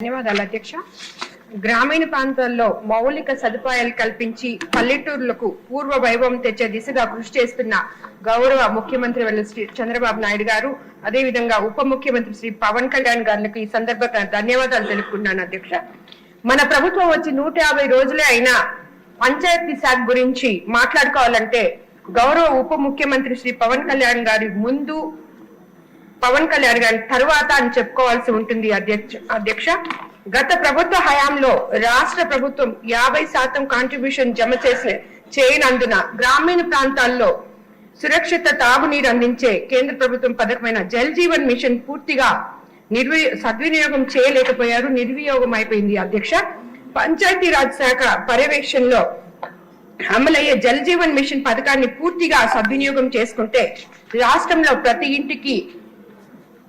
ధన్యవాదాలు అధ్యక్ష. గ్రామీణ ప్రాంతాల్లో మౌలిక సదుపాయాలు కల్పించి పల్లెటూర్లకు పూర్వ వైభవం తెచ్చే దిశగా కృషి చేస్తున్న గౌరవ ముఖ్యమంత్రి శ్రీ చంద్రబాబు నాయుడు గారు అదేవిధంగా ఉప ముఖ్యమంత్రి శ్రీ పవన్ కళ్యాణ్ గారికి ఈ సందర్భంగా ధన్యవాదాలు తెలుపుకున్నాను అధ్యక్ష. మన ప్రభుత్వం వచ్చి నూట యాభై రోజులే అయినా పంచాయతీ శాఖ గురించి మాట్లాడుకోవాలంటే గౌరవ ఉప ముఖ్యమంత్రి శ్రీ పవన్ కళ్యాణ్ గారి ముందు పవన్ కళ్యాణ్ గారి తర్వాత అని చెప్పుకోవాల్సి ఉంటుంది అధ్యక్ష అధ్యక్ష. గత ప్రభుత్వ హయాంలో రాష్ట్ర ప్రభుత్వం యాభై శాతం కాంట్రిబ్యూషన్ జమ చేసే చేయనందున గ్రామీణ ప్రాంతాల్లో సురక్షిత తాగునీరు అందించే కేంద్ర ప్రభుత్వం పథకమైన జల్ జీవన్ మిషన్ పూర్తిగా నిర్వి సద్వినియోగం చేయలేకపోయారు నిర్వియోగం అయిపోయింది అధ్యక్ష. పంచాయతీరాజ్ శాఖ పర్యవేక్షణలో అమలయ్యే జల్ జీవన్ మిషన్ పథకాన్ని పూర్తిగా సద్వినియోగం చేసుకుంటే రాష్ట్రంలో ప్రతి ఇంటికి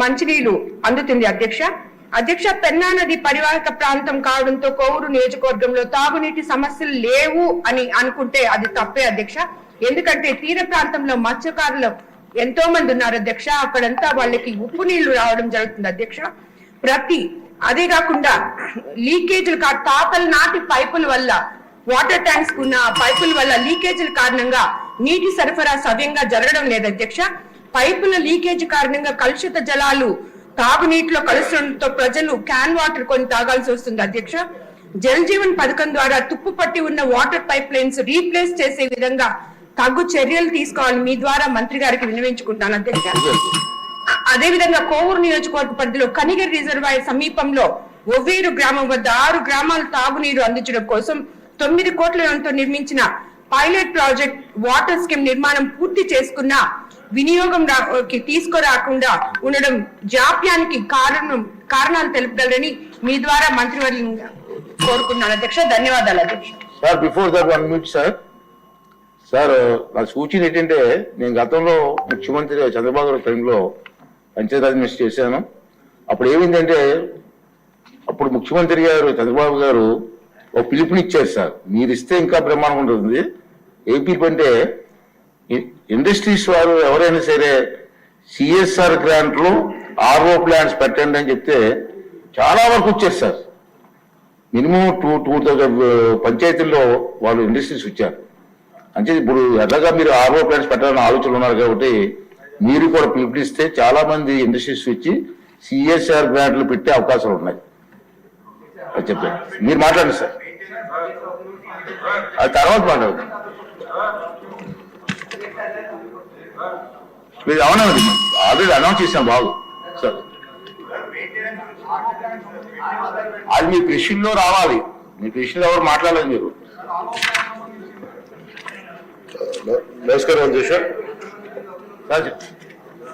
మంచినీళ్ళు అందుతుంది అధ్యక్ష. అధ్యక్ష పెన్నా నది పరివాహక ప్రాంతం కావడంతో కోవూరు నియోజకవర్గంలో తాగునీటి సమస్యలు లేవు అని అనుకుంటే అది తప్పే అధ్యక్ష. ఎందుకంటే తీర ప్రాంతంలో మత్స్యకారులు ఎంతో మంది ఉన్నారు అధ్యక్ష. అక్కడంతా వాళ్ళకి ఉప్పు నీళ్ళు రావడం జరుగుతుంది అధ్యక్ష. ప్రతి అదే కాకుండా లీకేజీలు కా తాతల నాటి పైపుల వల్ల వాటర్ ట్యాంక్స్ ఉన్న పైపుల వల్ల లీకేజీల కారణంగా నీటి సరఫరా సవ్యంగా జరగడం లేదు అధ్యక్ష. పైపుల లీకేజ్ కారణంగా కలుషిత జలాలు తాగునీటిలో కలుస్తుండటంతో ప్రజలు క్యాన్ వాటర్ కొని తాగాల్సి వస్తుంది. అధ్యక్ష జల్ జీవన్ పథకం ద్వారా తుప్పు పట్టి ఉన్న వాటర్ పైప్ లైన్స్ రీప్లేస్ చేసే విధంగా తగు చర్యలు తీసుకోవాలి. మీ ద్వారా మంత్రి గారికి విన్నవించుకుంటాను. అధ్యక్ష అదే విధంగా కోవూరు నియోజకవర్గ పరిధిలో కనిగర్ రిజర్వాయర్ సమీపంలో ఒవ్వేరు గ్రామం వద్ద ఆరు గ్రామాలు తాగునీరు అందించడం కోసం తొమ్మిది కోట్ల నిర్మించిన పైలట్ ప్రాజెక్ట్ వాటర్ స్కీమ్ నిర్మాణం పూర్తి చేసుకున్న వినియోగం తీసుకురాకుండా ఉండడం జాప్యానికి కారణం కారణాలు తెలుపగలరని మీ ద్వారా మంత్రివర్యం కోరుకున్నాను. అధ్యక్ష ధన్యవాదాలు అధ్యక్ష. Sir before that one minute sir sir నా సూచన ఏంటంటే నేను గతంలో ముఖ్యమంత్రి చంద్రబాబు గారి టైంలో పంచాయతీరాజ్ మినిస్టర్ చేశాను. అప్పుడు ఏమైందంటే అప్పుడు ముఖ్యమంత్రి గారు చంద్రబాబు గారు ఒక పిలుపునిచ్చారు సార్. మీరు ఇస్తే ఇంకా ప్రమాణం ఉంటుంది ఏ పిలుపు అంటే ఇండస్ట్రీస్ వారు ఎవరైనా సరే సిఎస్ఆర్ గ్రాంట్లు ఆర్ఓ ప్లాంట్స్ పెట్టండి అని చెప్తే చాలా వరకు వచ్చారు sir. Minimum two two thousand పంచాయతీల్లో వాళ్ళు ఇండస్ట్రీస్ వచ్చారు. అంటే ఇప్పుడు ఎలాగా మీరు ఆర్ఓ ప్లాంట్స్ పెట్టాలని ఆలోచనలు ఉన్నారు కాబట్టి మీరు కూడా పిలుపునిస్తే చాలా మంది ఇండస్ట్రీస్ వచ్చి సిఎస్ఆర్ గ్రాంట్లు పెట్టే అవకాశాలు ఉన్నాయి. చెప్పండి. మీరు మాట్లాడండి సార్. అది తర్వాత మాట్లాడదు. మీరు అవునండి ఆల్రెడీ అనౌన్స్ చేసాం బాగు సార్ అది మీ కృషిలో రావాలి. మీ కృషిలో ఎవరు మాట్లాడలేదు మీరు. నమస్కారం అధ్యక్ష. సార్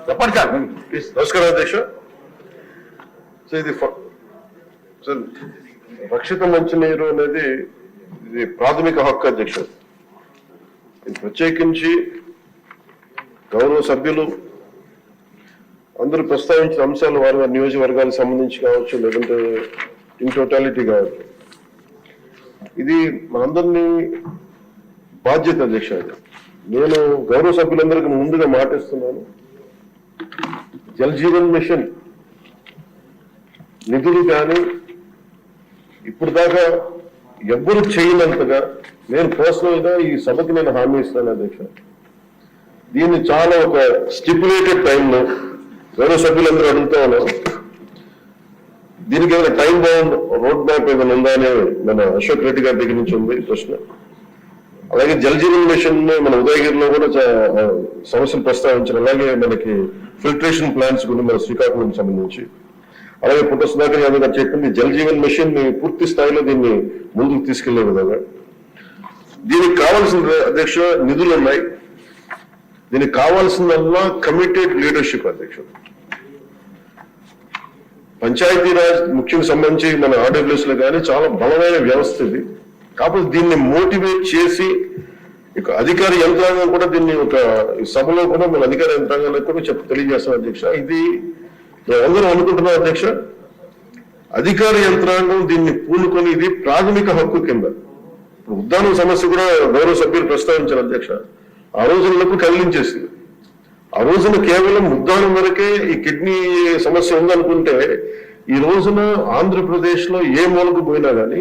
చెప్పండి సార్ ప్లీజ్ నమస్కారం అధ్యక్ష. సో ఇది రక్షిత మంచినీరు అనేది ఇది ప్రాథమిక హక్కు అధ్యక్ష. ఇది ప్రత్యేకించి గౌరవ సభ్యులు అందరూ ప్రస్తావించిన అంశాలు వారి వారి నియోజకవర్గాలకు సంబంధించి కావచ్చు లేదంటే ఇన్ టోటాలిటీ కావచ్చు. ఇది మనందరినీ బాధ్యత అధ్యక్ష నేను గౌరవ సభ్యులందరికీ ముందుగా మాటిస్తున్నాను. జల్ జీవన్ మిషన్ నిధులు కానీ ఇప్పుడు దాకా ఎవ్వరు చేయనంతగా నేను పర్సనల్గా ఈ సభకి నేను హామీ ఇస్తాను అధ్యక్ష దీన్ని చాలా ఒక స్టిపులేటెడ్ టైంలో వేరే సభ్యులందరూ అడుగుతా ఉన్నారు. దీనికి ఏమైనా టైం బౌండ్ రోడ్ మ్యాప్ ఏమైనా ఉందా అని మన అశోక్ రెడ్డి గారి దగ్గర నుంచి ఉంది ప్రశ్న. అలాగే జల్ జీవన్ మిషన్ మన ఉదయగిరిలో కూడా సమస్యలు ప్రస్తావించారు. అలాగే మనకి ఫిల్టరేషన్ ప్లాంట్స్ గురించి మన శ్రీకాకుళం సంబంధించి. అలాగే పుట్ట సుధాకర్ యాదవ్ గారు చెప్పింది జల్ జీవన్ మిషన్ని పూర్తి స్థాయిలో దీన్ని ముందుకు తీసుకెళ్ళే విధంగా. దీనికి కావాల్సిన అధ్యక్ష నిధులు ఉన్నాయి. దీనికి కావాల్సిందల్లా కమిటెడ్ లీడర్షిప్ అధ్యక్ష. పంచాయతీరాజ్ ముఖ్యం సంబంధించి మన ఆర్డబ్ల్యూస్లో కానీ చాలా బలమైన వ్యవస్థ ఇది. కాకపోతే దీన్ని మోటివేట్ చేసి ఇక అధికార యంత్రాంగం కూడా దీన్ని ఒక సభలో కూడా మన అధికార యంత్రాంగానికి కూడా చెప్ప తెలియజేస్తాం అధ్యక్ష. ఇది అందరం అనుకుంటున్నాం అధ్యక్ష? అధికార యంత్రాంగం దీన్ని పూనుకొని ఇది ప్రాథమిక హక్కు కింద. ఉద్దానం సమస్య కూడా గౌరవ సభ్యులు ప్రస్తావించారు అధ్యక్ష. ఆ రోజులకు కదిలించేసింది. ఆ రోజున కేవలం ఉద్దానం వరకే ఈ కిడ్నీ సమస్య ఉందనుకుంటే ఈ రోజున ఆంధ్రప్రదేశ్లో ఏ మూలకు పోయినా కానీ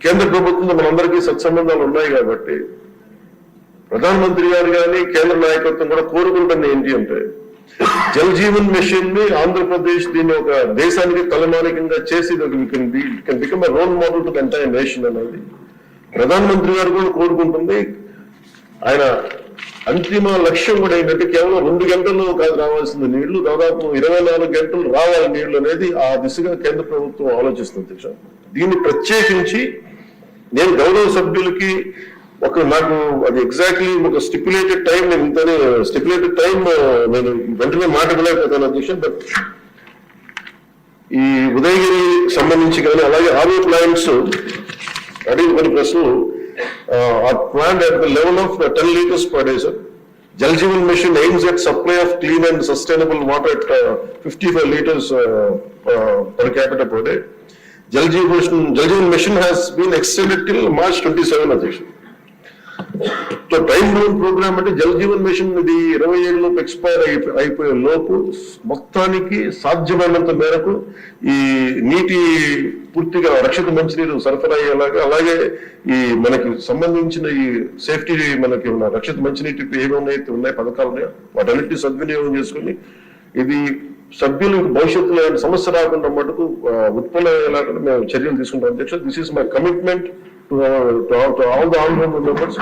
కేంద్ర ప్రభుత్వంతో మనందరికీ సత్సంబంధాలు ఉన్నాయి కాబట్టి ప్రధానమంత్రి గారు కానీ కేంద్ర నాయకత్వం కూడా కోరుకుంటుంది ఏంటి అంటే జల్ జీవన్ మిషన్ని ఆంధ్రప్రదేశ్ దీన్ని ఒక దేశానికి తలమానికంగా చేసి become role model to entire nation అనేది ప్రధానమంత్రి గారు కూడా కోరుకుంటుంది. ఆయన అంతిమ లక్ష్యం కూడా ఏంటంటే కేవలం రెండు గంటల్లో కాదు రావాల్సిన నీళ్ళు దాదాపు ఇరవై నాలుగు గంటలు రావాలి నీళ్ళు అనేది ఆ దిశగా కేంద్ర ప్రభుత్వం ఆలోచిస్తుంది. దీన్ని ప్రత్యేకించి నేను గౌరవ సభ్యులకి ఒక నాకు అది ఎగ్జాక్ట్లీ ఒక స్టిపులేటెడ్ టైం నేను ఇంతనే స్టిపులేటెడ్ టైం నేను వెంటనే మాట్లాడలేకపోతాను అధ్యక్ష బట్ ఈ ఉదయగిరి సంబంధించి కానీ అలాగే ఆర్ఓ ప్లాంట్స్ అడిగిన కొన్ని ప్రశ్నలు ఆ plant at the level of ten litres per day sir Jal Jeevan mission aims at supply of clean and sustainable water at fifty five litres per capital per day Jal Jeevan mission Jal Jeevan mission has been extended till March twenty seven అధ్యక్ష so time bound programme అంటే Jaljeevan machine ఇది ఇరవై ఏడులోపు expire అయిపోయే లోపు మొత్తానికి సాధ్యమైనంత మేరకు ఈ నీటి పూర్తిగా రక్షిత మంచినీరు సరఫరా అయ్యేలాగా అలాగే ఈ మనకి సంబంధించిన ఈ సేఫ్టీ మనకి ఉన్న రక్షిత మంచినీటికి ఏమైతే ఉన్నాయి పథకాలు ఉన్నాయో వాటన్నిటిని సద్వినియోగం చేసుకొని ఇది సభ్యులకు భవిష్యత్తులో ఏమైనా సమస్య రాకుండా మటుకు ఆ, ఉత్పన్నమయ్యేలాగా మేము చర్యలు తీసుకుంటాం. అధ్యక్ష this is my commitment to all the all members